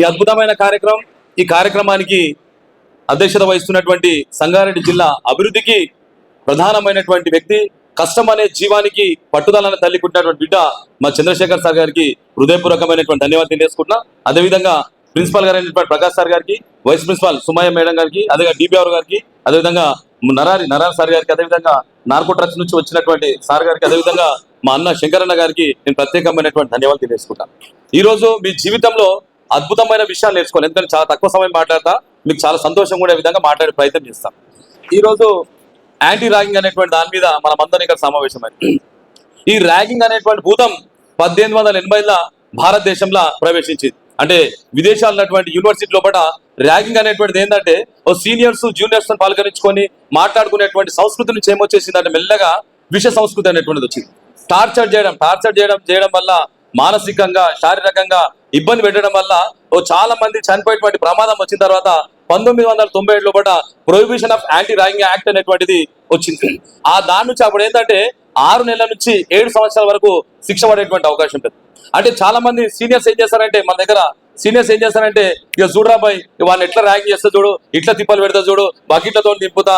ఈ అద్భుతమైన కార్యక్రమం ఈ కార్యక్రమానికి అధ్యక్షత వహిస్తున్నటువంటి సంగారెడ్డి జిల్లా అభివృద్ధికి ప్రధానమైనటువంటి వ్యక్తి కష్టం అనే జీవానికి పట్టుదలని తల్లికుంటున్నటువంటి బిడ్డ మా చంద్రశేఖర్ సార్ గారికి హృదయపూర్వకమైనటువంటి ధన్యవాదాలు తెలియజేసుకుంటున్నా. అదేవిధంగా ప్రిన్సిపాల్ గారు అయినటువంటి ప్రకాష్ సార్ గారికి వైస్ ప్రిన్సిపాల్ సుమయ్య మేడం గారికి అదేవిధంగా డిబిఆర్ గారికి అదేవిధంగా నరారి నరారి సార్ గారికి అదేవిధంగా నార్కో ట్రస్ట్ నుంచి వచ్చినటువంటి సార్ గారికి అదేవిధంగా మా అన్న శంకరన్న గారికి నేను ప్రత్యేకమైనటువంటి ధన్యవాదాలు తెలియజేసుకుంటాను ఈ రోజు మీ జీవితంలో అద్భుతమైన విషయాలు నేర్చుకోవాలి. ఎందుకంటే చాలా తక్కువ సమయం మాట్లాడతా మీకు చాలా సంతోషం కూడా విధంగా మాట్లాడే ప్రయత్నం చేస్తాం. ఈ రోజు యాంటీ ర్యాగింగ్ అనేటువంటి దాని మీద మనం అందరం ఇక్కడ సమావేశమైంది ఈ ర్యాగింగ్ అనేటువంటి భూతం పద్దెనిమిది వందల ఎనభైలో భారతదేశంలో ప్రవేశించింది. అంటే విదేశాలు ఉన్నటువంటి యూనివర్సిటీ లోపల ర్యాగింగ్ అనేటువంటిది ఏంటంటే ఓ సీనియర్స్ జూనియర్స్ పలకరించుకొని మాట్లాడుకునేటువంటి సంస్కృతి నుంచి ఏమొచ్చేసిందంటే మెల్లగా విష సంస్కృతి అనేటువంటిది వచ్చింది. టార్చర్ చేయడం టార్చర్ చేయడం చేయడం వల్ల మానసికంగా శారీరకంగా ఇబ్బంది పెట్టడం వల్ల ఓ చాలా మంది చనిపోయేటువంటి ప్రమాదం వచ్చిన తర్వాత పంతొమ్మిది వందల తొంభై ఏడులో లోపల prohibition of anti ragging act అనేటువంటిది వచ్చింది. ఆ దాని నుంచి అప్పుడు ఏంటంటే ఆరు నెలల నుంచి ఏడు సంవత్సరాల వరకు శిక్ష పడేటువంటి అవకాశం ఉంటుంది. అంటే చాలా మంది సీనియర్స్ ఏం చేస్తారంటే మన దగ్గర సీనియర్స్ ఏం చేస్తారంటే ఇక చూడరా బాయ్ వాళ్ళని ఎట్లా ర్యాగింగ్ చేస్తా చూడు ఇట్లా తిప్పలు పెడతా చూడు బకెట్లతో దింపుతా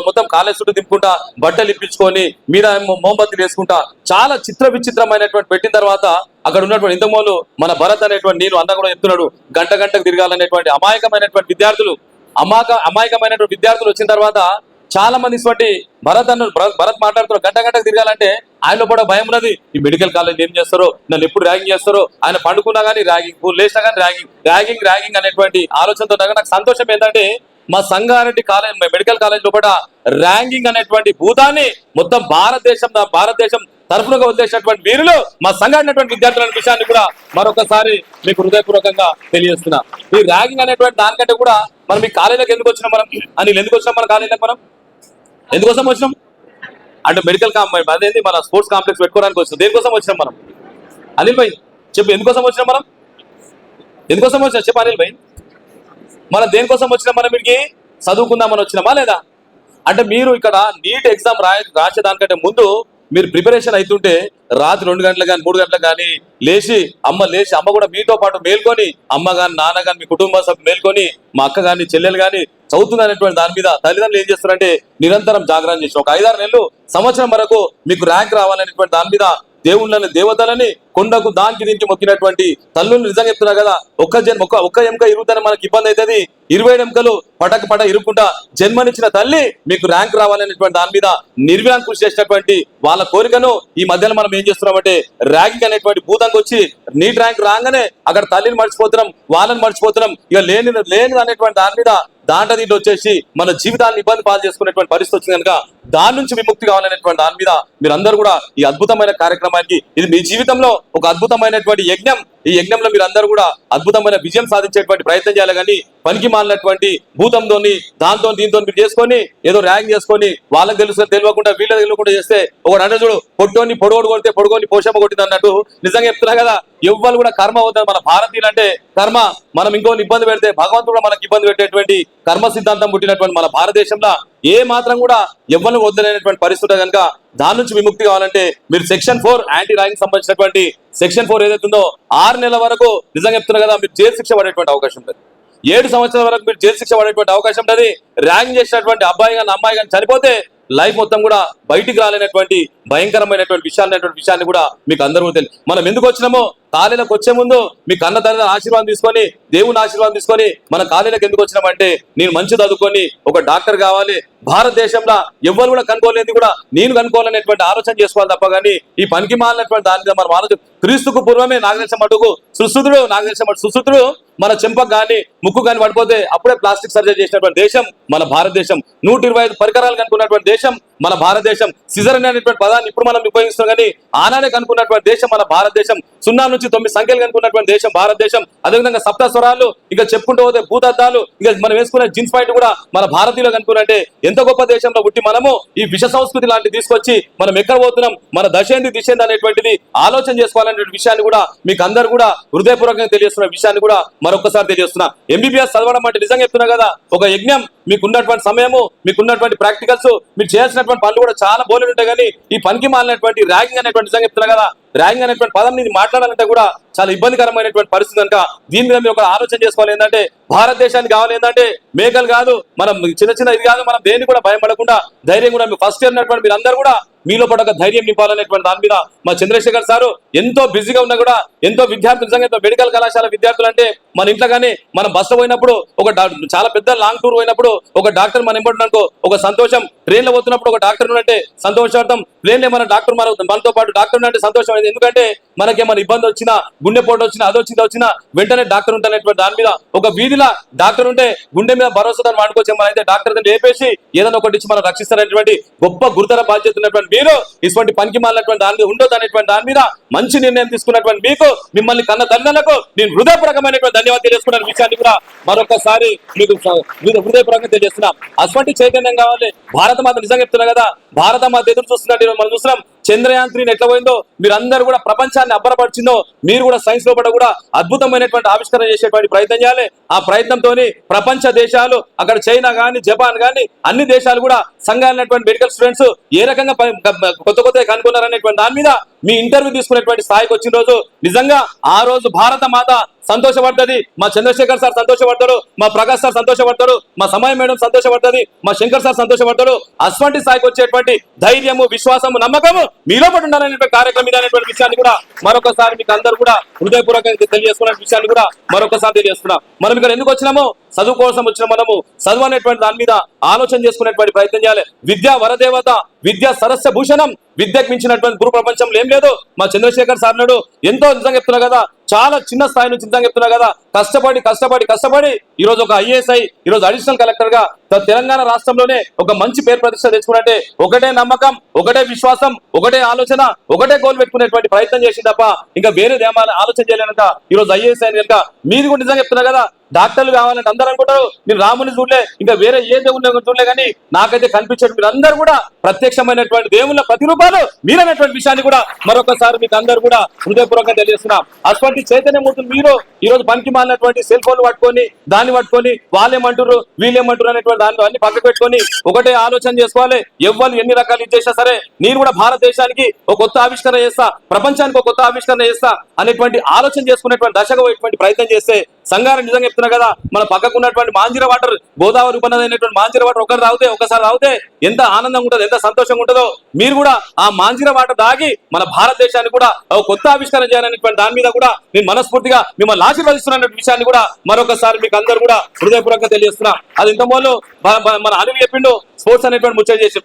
మొత్తం కాలేజ్ చుట్టూ దింపుకుంటా బట్టలు ఇప్పించుకొని మీద మోంబత్తులు వేసుకుంటా. చాలా చిత్ర విచిత్రమైనటువంటి పెట్టిన తర్వాత అక్కడ ఉన్నటువంటి ఇంతమోలు మన భరత్ అనేటువంటి నేను అన్న కూడా చెప్తున్నాడు గంట గంటకు తిరగాలనేటువంటి అమాయకమైనటువంటి విద్యార్థులు అమాయక అమాయకమైనటువంటి విద్యార్థులు వచ్చిన తర్వాత చాలా మంది ఇటువంటి భరత్ అన్న భరత్ భరత్ మాట్లాడుతున్నారు గంట గంటకు తిరగాలంటే ఆయనలో కూడా భయం ఉన్నది. ఈ మెడికల్ కాలేజ్ ఏం చేస్తారో నన్ను ఎప్పుడు ర్యాగింగ్ చేస్తారో ఆయన పండుకున్నా కానీ ర్యాగింగ్ లేచినా కానీ ర్యాగింగ్ ర్యాగింగ్ ర్యాగింగ్ అనేటువంటి ఆలోచనతో నాకు సంతోషం ఏంటంటే మా సంగారెడ్డి కాలేజ్ మెడికల్ కాలేజ్ లోపల ర్యాంకింగ్ అనేటువంటి భూతాన్ని మొత్తం భారతదేశం భారతదేశం తరఫునగా వదిలేసినటువంటి వీరులు మా సంఘాడినటువంటి విద్యార్థుల విషయాన్ని కూడా మరొకసారి మీకు హృదయపూర్వకంగా తెలియజేస్తున్నా. ఈ ర్యాంకింగ్ అనేటువంటి దానికంటే కూడా మనం ఈ కాలేజీలకు ఎందుకు వచ్చినాం మనం? అని ఎందుకు వచ్చినాం మన కాలేజీలకు మనం? ఎందుకోసం వచ్చినాం? అంటే మెడికల్ కామ్ అదేంటి మన స్పోర్ట్స్ కాంప్లెక్స్ పెట్టుకోవడానికి వచ్చినాం. దేనికోసం వచ్చినాం మనం? అనిల్ భాయ్ చెప్పు ఎందుకోసం వచ్చినాం మనం? ఎందుకోసం వచ్చినాం? చెప్పు అనిల్ భాయ్. మనం దేనికోసం వచ్చినాం మనం వీడికి చదువుకుందామని వచ్చినామా లేదా? అంటే మీరు ఇక్కడ నీట్ ఎగ్జామ్ రాయ రాసేదానికంటే ముందు మీరు ప్రిపరేషన్ అవుతుంటే రాత్రి రెండు గంటలు కానీ మూడు గంటలకు కానీ లేచి అమ్మ లేచి అమ్మ కూడా మీతో పాటు మేల్కొని అమ్మ కానీ నాన్న కానీ మీ కుటుంబ సభ్యులు మేల్కొని మా అక్క కానీ చెల్లెలు కానీ చదువుతుంది అనేటువంటి దాని మీద తల్లిదండ్రులు ఏం చేస్తారంటే నిరంతరం జాగ్రత్త చేసిన ఒక ఐదారు నెలలు సంవత్సరం వరకు మీకు ర్యాంక్ రావాలనేటువంటి దాని మీద దేవుళ్ళని దేవతలని కొండకు దానికి దీనికి మొక్కినటువంటి తల్లులు నిజంగా చెప్తున్నారు కదా. ఒక్క జన్మ ఒక్క ఒక్క ఎముక ఇరుగుతానే మనకి ఇబ్బంది అవుతుంది. ఇరవై ఎముకలు పటక పట ఇరుక్కుంటా జన్మనిచ్చిన తల్లి మీకు ర్యాంక్ రావాలనేటువంటి దాని మీద నిర్విరాం కృషి చేసినటువంటి వాళ్ళ కోరికను ఈ మధ్యలో మనం ఏం చేస్తున్నామంటే ర్యాంకింగ్ అనేటువంటి భూతంగా వచ్చి నీట్ ర్యాంక్ రాగానే అక్కడ తల్లిని మర్చిపోతున్నాం వాళ్ళని మర్చిపోతున్నాం. ఇక లేని లేని అనేటువంటి దాని మీద దాంట్లో దీంట్లో వచ్చేసి మన జీవితాన్ని ఇబ్బంది పాలు చేసుకునేటువంటి పరిస్థితి వచ్చింది కనుక దాని నుంచి విముక్తి కావాలనేటువంటి దాని మీద మీరందరూ కూడా ఈ అద్భుతమైన కార్యక్రమానికి ఇది మీ జీవితంలో ఒక అద్భుతమైనటువంటి యజ్ఞం. ఈ యజ్ఞంలో మీరందరూ కూడా అద్భుతమైన విజయం సాధించేటువంటి ప్రయత్నం చేయాలి కానీ పనికి మాలినటువంటి భూతంతోని దాంతో దీంతో మీరు చేసుకొని ఏదో ర్యాంక్ చేసుకొని వాళ్ళకి తెలుసు తెలియకుండా వీళ్ళకి తెలియకుండా చేస్తే ఒక రెండు చూడు పొట్టోని కొడితే పొడుగోని పోషమ్మ కొట్టింది అన్నట్టు నిజంగా చెప్తున్నా కదా. ఎవ్వరు కూడా కర్మ అవుతుంది మన భారతీయులు అంటే కర్మ. మనం ఇంకోని ఇబ్బంది పెడితే భగవంతుడు కూడా మనకి ఇబ్బంది పెట్టేటువంటి కర్మ సిద్ధాంతం పుట్టినటువంటి మన భారతదేశంలో ఏ మాత్రం కూడా ఎవ్వరు వద్దలేనటువంటి పరిస్థితి కనుక దాని నుంచి విముక్తి కావాలంటే మీరు సెక్షన్ ఫోర్ యాంటీ ర్యాంక్ సంబంధించినటువంటి సెక్షన్ ఫోర్ ఏదైతే ఉందో ఆరు నెలల వరకు నిజంగా చెప్తున్నా కదా మీరు జైలు శిక్ష పడేటువంటి అవకాశం ఉంటుంది. ఏడు సంవత్సరాల వరకు మీరు జైలు శిక్ష పడేటువంటి అవకాశం ఉంటుంది. ర్యాంక్ చేసినటువంటి అబ్బాయి కానీ అమ్మాయి కానీ చనిపోతే లైఫ్ మొత్తం కూడా బయటికి రాలేనటువంటి భయంకరమైనటువంటి విషయాలు అనేటువంటి విషయాన్ని కూడా మీకు అందరూ తెలియదు. మనం ఎందుకు వచ్చినామో? కాలేలకు వచ్చే ముందు మీ కన్న తల్లి ఆశీర్వాదం తీసుకొని దేవుని ఆశీర్వాదం తీసుకొని మన కాలేలకు ఎందుకు వచ్చినామంటే నేను మంచి చదువుకొని ఒక డాక్టర్ కావాలి. భారతదేశంలో ఎవ్వరు కూడా కనుక్కోలేదు కూడా నేను కనుక్కోవాలనేటువంటి ఆలోచన చేసుకోవాలి తప్ప కానీ ఈ పనికి మాలినటువంటి దాని మీద మనం ఆలోచన క్రీస్తుకు పూర్వమే నాగదేశం మటుకు సుశ్రుతుడు నాగదేశం మటు సుశ్రుతుడు మన చెంపకు కానీ ముక్కు కానీ పడిపోతే అప్పుడే ప్లాస్టిక్ సర్జరీ చేసినటువంటి దేశం మన భారతదేశం. నూట ఇరవై ఐదు పరికరాలు కనుక్కున్నటువంటి దేశం మన భారతదేశం. సిజర్ అనేటువంటి పదాన్ని ఇప్పుడు మనం ఉపయోగిస్తున్నాం. కానీ ఆనాడే కనుక్కున్నటువంటి దేశం మన భారతదేశం. సున్నా నుంచి తొమ్మిది సంఖ్యలు కనుక్కున్నటువంటి దేశం భారతదేశం. అదేవిధంగా సప్త స్వరాలు ఇంకా చెప్పుకుంటూ పోతే భూతద్దాలు ఇంకా మనం వేసుకునే జీన్స్ పాయింట్ కూడా మన భారతీయులు కనుక్కున్నట్టే. ఎంత గొప్ప దేశంలో పుట్టి మనము ఈ విష సంస్కృతి లాంటి తీసుకొచ్చి మనం ఎక్కడ పోతున్నాం? మన దశేంది దిశేంది అనేటువంటిది ఆలోచన చేసుకోవాలనే విషయాన్ని కూడా మీకు అందరు కూడా హృదయపూర్వకంగా తెలియస్తున్న విషయాన్ని కూడా మరొకసారి తెలియజేస్తున్నా. ఎంబీబీఎస్ చదవడం అంటే నిజంగా చెప్తున్నా కదా ఒక యజ్ఞం మీకు ఉన్నటువంటి సమయము మీకు ఉన్నటువంటి ప్రాక్టికల్స్ మీరు చేయాల్సినటువంటి పనులు కూడా చాలా బోలెడు ఉంటాయి కానీ ఈ పనికి మాలినటువంటి ర్యాగింగ్ అనేటువంటి నిజంగా చెప్తున్నా కదా. ర్యాగింగ్ అనేటువంటి పదం ఇది మాట్లాడాలంటే కూడా చాలా ఇబ్బందికరమైనటువంటి పరిస్థితి కనుక దీని మీద మీరు ఒక ఆలోచన చేసుకోవాలి. ఏంటంటే భారతదేశానికి కావాలి ఏంటంటే మేకలు కాదు మనం చిన్న చిన్న ఇది కాదు మనం దేన్ని కూడా భయపడకుండా ధైర్యం కూడా ఫస్ట్ ఇయర్ ఉన్నటువంటి మీరు కూడా మీలో పాటు ఒక ధైర్యం నింపాలనేటువంటి దాని మీద మా చంద్రశేఖర్ సారు ఎంతో బిజీగా ఉన్నా కూడా ఎంతో విద్యార్థులు నిజంగా ఎంతో మెడికల్ కళాశాల విద్యార్థులు అంటే మన ఇంట్లో కానీ మనం బస్సులో పోయినప్పుడు ఒక చాలా పెద్ద లాంగ్ టూర్ పోయినప్పుడు ఒక డాక్టర్ మనం ఎంబడిననుకో ఒక సంతోషం. ట్రైన్లో పోతున్నప్పుడు ఒక డాక్టర్ అంటే సంతోషార్థం. ప్లేన్లో మన డాక్టర్ మన మనతో పాటు డాక్టర్ అంటే సంతోషం. కాదు ఎందుకంటే మనకి ఏమైనా ఇబ్బంది వచ్చినా గుండెపోటు వచ్చినా అది వచ్చింది వచ్చినా వెంటనే డాక్టర్ ఉంటానటువంటి దాని మీద ఒక వీధిలో డాక్టర్ ఉంటే గుండె మీద భరోసా దాన్ని వాడుకోవచ్చు మనం అయితే డాక్టర్ దాన్ని లేపేసి ఏదైనా ఒకటి ఇచ్చి మనం రక్షిస్తారనేటువంటి గొప్ప గురుతర బాధ్యత ఉన్నటువంటి మీరు ఇటువంటి పనికి మాలినటువంటి దాని మీద ఉండదు అనేటువంటి దాని మీద మంచి నిర్ణయం తీసుకున్నటువంటి మీకు మిమ్మల్ని కన్న తల్లిదండ్రులకు నేను హృదయపూర్వకమైనటువంటి ధన్యవాదాలు తెలియజేసుకున్న విషయాన్ని కూడా మరొకసారి మీకు మీరు హృదయపూర్వకంగా తెలియజేస్తున్నాం. అటువంటి చైతన్యం కావాలి. భారత మాత నిజంగా చెప్తున్నా కదా భారత మాత ఎదురు చూస్తున్నట్టు మనం చూస్తున్నాం. చంద్రయాన్ త్రీని ఎట్లా పోయిందో మీరందరూ కూడా ప్రపంచాన్ని అబ్బరపరిచిందో మీరు కూడా సైన్స్ లోపల కూడా అద్భుతమైనటువంటి ఆవిష్కరణ చేసేటువంటి ప్రయత్నం చేయాలి. ఆ ప్రయత్నంతో ప్రపంచ దేశాలు అక్కడ చైనా కానీ జపాన్ కానీ అన్ని దేశాలు కూడా సంఘాలైనటువంటి మెడికల్ స్టూడెంట్స్ ఏ రకంగా కొత్త కొత్త కనుగొన్నారనేటువంటి దాని మీద మీ ఇంటర్వ్యూ తీసుకునేటువంటి స్థాయికి వచ్చిన రోజు నిజంగా ఆ రోజు భారత మాత సంతోషపడ్డది. మా చంద్రశేఖర్ సార్ సంతోషపడతాడు మా ప్రకాష్ సార్ సంతోషపడతాడు మా సమయ మేడం సంతోషపడ్డది. మా శంకర్ సార్ సంతోషపడతాడు అటువంటి స్థాయికి వచ్చేటువంటి ధైర్యము విశ్వాసము నమ్మకము మీలో పడి ఉండాలనేటువంటి కార్యక్రమం ఇదనేటువంటి అనేటువంటి విషయాన్ని కూడా మరొకసారి మీకు అందరూ కూడా హృదయపూర్వకంగా తెలియజేసుకున్న విషయాన్ని కూడా మరొకసారి తెలియజేస్తున్నాం. మనం ఇక్కడ ఎందుకు వచ్చినామో చదువు కోసం వచ్చిన మనము చదువు అనేటువంటి దాని మీద ఆలోచన చేసుకునేటువంటి ప్రయత్నం చేయాలి. విద్యా వరదేవత విద్యా సరస్య భూషణం విద్యకు మించినటువంటి గురు ప్రపంచంలో ఏం లేదు. మా చంద్రశేఖర్ సార్ నాడు ఎంతో నిజంగా చెప్తున్నా కదా చాలా చిన్న స్థాయి నుంచి నిజంగా చెప్తున్నా కదా కష్టపడి కష్టపడి కష్టపడి ఈ రోజు ఒక ఐఏఎస్ఐ ఈ రోజు అడిషనల్ కలెక్టర్గా తెలంగాణ రాష్ట్రంలోనే ఒక మంచి పేరు ప్రతిష్ట తెచ్చుకున్నట్టే ఒకటే నమ్మకం ఒకటే విశ్వాసం ఒకటే ఆలోచన ఒకటే గోల్ పెట్టుకునేటువంటి ప్రయత్నం చేసింది తప్ప ఇంకా వేరే ఏమా ఆలోచన చేయలేనంత ఈరోజు రోజు ఐఏఎస్ అయిన కనుక మీది కూడా నిజంగా చెప్తున్నా కదా డాక్టర్లు కావాలంటే అందరూ అనుకుంటారు మీరు రాముని చూడలే ఇంకా వేరే ఏ దేవుని చూడలే కానీ నాకైతే కనిపించాడు. మీరు కూడా ప్రత్యక్షమైనటువంటి దేవుళ్ళ ప్రతిరూపాలు మీరనేటువంటి విషయాన్ని కూడా మరొకసారి మీకు అందరు కూడా హృదయపూర్వకంగా తెలియజేస్తున్నాం. అటువంటి చైతన్యమూర్తులు మీరు ఈ రోజు పనికి మాలినటువంటి సెల్ ఫోన్ పట్టుకొని దాన్ని పట్టుకొని వాళ్ళేమంటారు వీళ్ళేమంటారు అనేటువంటి దాన్ని అన్ని పక్కకు పెట్టుకొని ఒకటే ఆలోచన చేసుకోవాలి. ఎవ్వరు ఎన్ని రకాలు ఇది సరే నేను కూడా భారతదేశానికి ఒక కొత్త ఆవిష్కరణ చేస్తా ప్రపంచానికి ఒక కొత్త ఆవిష్కరణ చేస్తా అనేటువంటి ఆలోచన చేసుకునేటువంటి దశగా ప్రయత్నం చేస్తే సంగారం నిజంగా చెప్తున్నా కదా మన పక్కకు ఉన్నటువంటి మాంజీర వాటర్ గోదావరి ఉపనదైనటువంటి మాంజీర వాటర్ ఒకరు తాగితే ఒకసారి తాగితే ఎంత ఆనందంగా ఉంటుందో ఎంత సంతోషంగా ఉంటుందో. మీరు కూడా ఆ మాంజీర వాటర్ తాగి మన భారతదేశాన్ని కూడా కొత్త ఆవిష్కరణ చేయాలనేటువంటి దాని మీద కూడా నేను మనస్ఫూర్తిగా మిమ్మల్ని ఆశీర్వదిస్తున్న విషయాన్ని కూడా మరొకసారి మీకు అందరూ కూడా హృదయపూర్వకంగా తెలియజేస్తున్నా. అది ఇంత మన అనిల్ చెప్పిండు స్పోర్ట్స్ అనేటువంటి ముచ్చట చేసి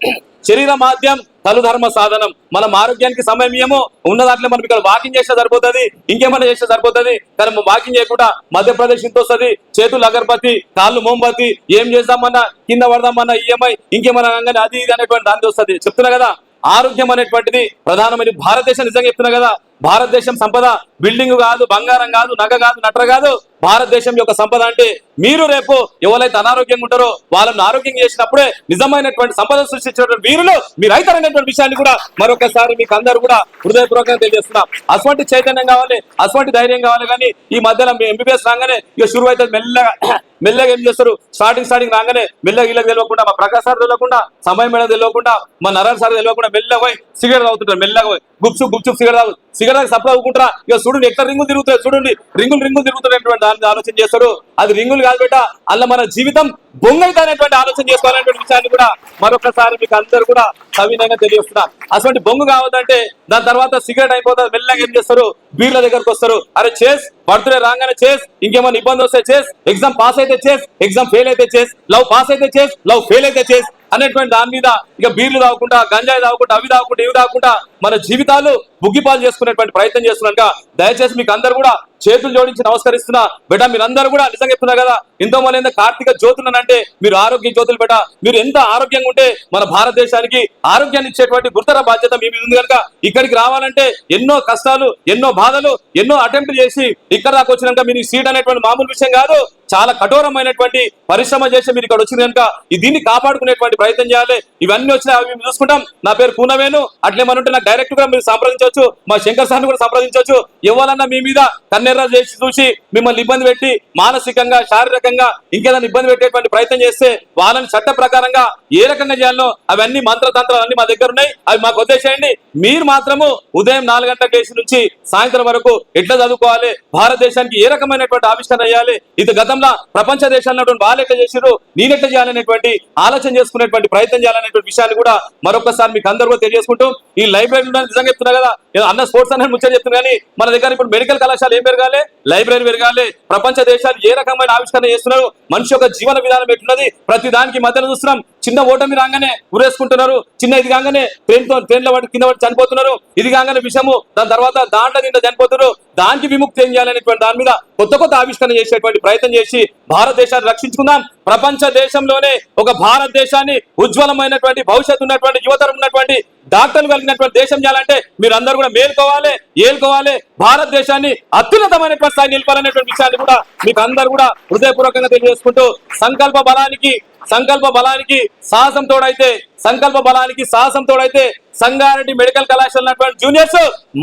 శరీర మాధ్యం తలు ధర్మ సాధనం. మనం ఆరోగ్యానికి సమయం ఏమో? ఉన్న దాంట్లో మనం ఇక్కడ వాకింగ్ చేస్తే సరిపోతుంది ఇంకేమైనా చేస్తే సరిపోతుంది. కానీ వాకింగ్ చేయకుండా మధ్యప్రదేశ్ ఇంత వస్తుంది చేతులు అగరబత్తి కాళ్ళు మోంబత్తి ఏం చేద్దామన్నా కింద పడదామన్నా ఈఎంఐ ఇంకేమైనా అనగానే అది ఇది అనేటువంటి దాని వస్తుంది. చెప్తున్నా కదా ఆరోగ్యం అనేటువంటిది ప్రధానమైన భారతదేశం నిజంగా చెప్తున్నా కదా భారతదేశం సంపద బిల్డింగ్ కాదు బంగారం కాదు నగ కాదు నట్ర కాదు. భారతదేశం యొక్క సంపద అంటే మీరు రేపు ఎవరైతే అనారోగ్యంగా ఉంటారో వాళ్ళని ఆరోగ్యం చేసినప్పుడే నిజమైనటువంటి సంపద సృష్టించినటువంటి వీరులు మీరు అయితారనేటువంటి విషయాన్ని కూడా మరొకసారి మీకు అందరూ కూడా హృదయపూర్వకంగా తెలియజేస్తున్నాం. అటువంటి చైతన్యం కావాలి అటువంటి ధైర్యం కావాలి కానీ ఈ మధ్యలో ఎంబీబీఎస్ రాగానే ఇక శురు అయితే మెల్లగా మెల్లగా ఏం చేస్తారు? స్టార్టింగ్ స్టార్టింగ్ రాగానే మెల్లగా ఇళ్ళకి తెలియకుండా మా ప్రకాశ్ సార్ తెలియకుండా సమయం మేడం తెలియకుండా మా నరాయణ సార్ తెలియకుండా మెల్లగా పోయి సిగరెట్ తాగుతుంటారు మెల్లగా పోయి. గుప్చు గుప్చు సిగరెట్ తాగు సిగరెట్ సప్లై అవ్వుకుంటారా ఇక చూడండి ఎక్కడ రింగులు తిరుగుతాయి చూడండి రింగులు రింగులు తిరుగుతున్నటువంటి దాని ఆలోచన చేస్తారు అది రింగులు కాదు బేట అలా మన జీవితం బొంగైతే అనేటువంటి ఆలోచన చేసుకోవాలనేటువంటి విషయాన్ని కూడా మరొకసారి మీకు అందరూ కూడా సవినంగా తెలియస్తున్నా అటువంటి బొంగు కావద్దంటే దాని తర్వాత సిగరెట్ అయిపోతుంది మెల్లగా ఏం చేస్తారు? బీర్ల దగ్గరకు వస్తారు. అరే చేస్ బర్త్డే రాగానే చేస్ ఇంకేమైనా ఇబ్బంది వస్తే చేస్ ఎగ్జామ్ పాస్ అయితే చేస్ ఎగ్జామ్ ఫెయిల్ అయితే చేస్ లవ్ పాస్ అయితే చేస్ లవ్ ఫెయిల్ అయితే చేస్ అనేటువంటి దాని మీద ఇక బీర్లు తాగకుండా గంజాయి తాగకుండా అవి తాగకుండా ఇవి తాగకుండా మన జీవితాలు బుగ్గిపాలు చేసుకునేటువంటి ప్రయత్నం చేస్తున్నాక దయచేసి మీకు అందరు కూడా చేతులు జోడించి నమస్కరిస్తున్నా బేటా మీరందరూ కూడా నిజంగా చెప్తున్నారు కదా ఎంతో మంది కార్తీక జ్యోతులనంటే మీరు ఆరోగ్య జ్యోతులు బేట మీరు ఎంత ఆరోగ్యంగా ఉంటే మన భారతదేశానికి ఆరోగ్యాన్ని ఇచ్చేటువంటి గురుతర బాధ్యత మీ మీద ఉంది కనుక ఇక్కడికి రావాలంటే ఎన్నో కష్టాలు ఎన్నో బాధలు ఎన్నో అటెంప్ట్ చేసి ఇక్కడ దాకా వచ్చినాక మీరు సీట్ అనేటువంటి మామూలు విషయం కాదు. చాలా కఠోరమైనటువంటి పరిశ్రమ చేసి మీరు ఇక్కడ వచ్చింది కనుక ఈ దీన్ని కాపాడుకునేటువంటి ప్రయత్నం చేయాలి. ఇవన్నీ వచ్చినా అవి మేము చూసుకుంటాం. నా పేరు పూనవేను అట్లే మన ఉంటే నాకు డైరెక్ట్గా మీరు సంప్రదించవచ్చు. మా శంకర్ సార్ని కూడా సంప్రదించవచ్చు. ఎవరన్నా మీ మీద కన్నెర్ర చేసి చూసి మిమ్మల్ని ఇబ్బంది పెట్టి మానసికంగా శారీరకంగా ఇంకేదైనా ఇబ్బంది పెట్టేటువంటి ప్రయత్నం చేస్తే వాళ్ళని చట్ట ప్రకారంగా ఏ రకంగా చేయాలో అవన్నీ మంత్రతంత్రాలు అన్ని మా దగ్గర ఉన్నాయి. అవి మాకు వదిలేసేయండి. మీరు మాత్రము ఉదయం నాలుగు గంటల కేసు నుంచి సాయంత్రం వరకు ఎట్లా చదువుకోవాలి? భారతదేశానికి ఏ రకమైనటువంటి ఆవిష్కరణ చేయాలి? ఇది గతం దేశంలో ప్రపంచ దేశాల్లో వాళ్ళు ఎట్లా చేసిర్రు? నేనెట్లా చేయాలనేటువంటి ఆలోచన చేసుకునేటువంటి ప్రయత్నం చేయాలనేటువంటి విషయాన్ని కూడా మరొకసారి మీకు అందరూ కూడా తెలియజేసుకుంటూ ఈ లైబ్రరీ నిజంగా చెప్తున్నా కదా అన్న స్పోర్ట్స్ అనేది ముచ్చట చెప్తున్నా కానీ మన దగ్గర ఇప్పుడు మెడికల్ కళాశాల ఏం పెరగాలి? లైబ్రరీ పెరగాలి. ప్రపంచ దేశాలు ఏ రకమైన ఆవిష్కరణ చేస్తున్నారు మనిషి యొక్క జీవన విధానం ఎట్లున్నది? ప్రతి దానికి మధ్యన చూస్తున్నాం. చిన్న ఓటమి రాగానే ఉరేసుకుంటున్నారు. చిన్న ఇది కాగానే ట్రైన్తో వాటి కింద పడి చనిపోతున్నారు. ఇది కాగానే విషము. దాని తర్వాత దాంట్లో తింటే చనిపోతున్నారు. దానికి విముక్తి ఏం చేయాలనేటువంటి దాని మీద కొత్త కొత్త ఆవిష్కరణ చేసేటువంటి ప్రయత్నం చేసి భారతదేశాన్ని రక్షించుకుందాం. ప్రపంచ దేశంలోనే ఒక భారతదేశాన్ని ఉజ్వలమైనటువంటి భవిష్యత్తు ఉన్నటువంటి యువతరం ఉన్నటువంటి డాక్టర్లు కలిగినటువంటి దేశం చేయాలంటే మీరు అందరూ కూడా మేల్కోవాలి ఏల్కోవాలి. భారతదేశాన్ని అత్యున్నతమైనటువంటి స్థాయి నిలపాలనేటువంటి విషయాన్ని కూడా మీకు అందరూ కూడా హృదయపూర్వకంగా తెలియజేసుకుంటూ సంకల్ప బలానికి సంకల్ప బలానికి సాహసం తోడైతే సంకల్ప బలానికి సాహసం తోడైతే సంగారెడ్డి మెడికల్ కళాశాల ఉన్నటువంటి జూనియర్స్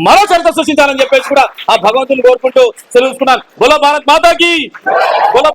మరో చరిత్ర సృష్టించాలని చెప్పేసి కూడా ఆ భగవంతుని కోరుకుంటూ సెలవుకున్నాను బుల భారత్ మాతాకి!